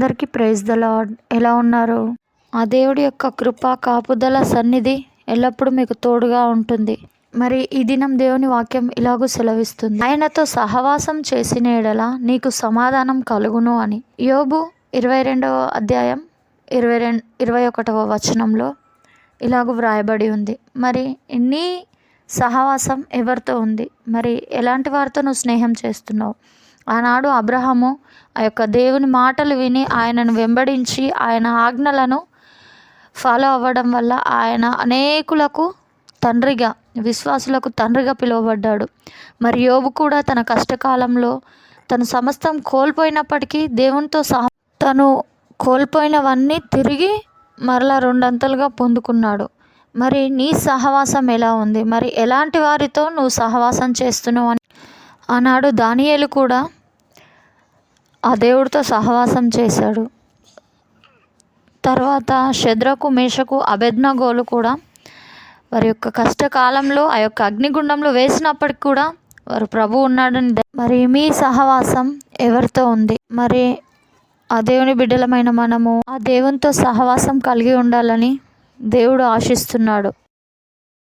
అందరికీ praise the lord ఎలా ఉన్నారు? ఆ దేవుడి యొక్క కృప కాపుదల సన్నిధి ఎల్లప్పుడూ మీకు తోడుగా ఉంటుంది. మరి ఈ దినం దేవుని వాక్యం ఇలాగూ సెలవిస్తుంది. ఆయనతో సహవాసం చేసిన ఎడల నీకు సమాధానం కలుగును అని. యోబు ఇరవై రెండవ అధ్యాయం ఇరవై రెండు ఇరవై ఒకటవ వచనంలో ఇలాగూ వ్రాయబడి ఉంది. మరి నీ సహవాసం ఎవరితో ఉంది? మరి ఎలాంటి వారితో నువ్వు స్నేహం చేస్తున్నావు? ఆనాడు అబ్రహము ఆ యొక్క దేవుని మాటలు విని ఆయనను వెంబడించి ఆయన ఆజ్ఞలను ఫాలో అవ్వడం వల్ల ఆయన అనేకులకు తండ్రిగా విశ్వాసులకు తండ్రిగా పిలువబడ్డాడు. మరి యోబు కూడా తన కష్టకాలంలో తను సమస్తం కోల్పోయినప్పటికీ దేవునితో సహ తను కోల్పోయినవన్నీ తిరిగి మరలా రెండంతలుగా పొందుకున్నాడు. మరి నీ సహవాసం ఎలా ఉంది? మరి ఎలాంటి వారితో నువ్వు సహవాసం చేస్తున్నావు అని ఆనాడు దానియేలు కూడా. ఆ దేవుడితో సహవాసం చేశాడు. తర్వాత శద్రకు మేషకు అభెజ్ఞగోలు కూడా వారి యొక్క కష్టకాలంలో ఆ యొక్క అగ్నిగుండంలో వేసినప్పటికి కూడా వారు ప్రభు ఉన్నాడని మరి మీ సహవాసం ఎవరితో ఉంది? మరి ఆ దేవుని బిడ్డలమైన మనము ఆ దేవునితో సహవాసం కలిగి ఉండాలని దేవుడు ఆశిస్తున్నాడు.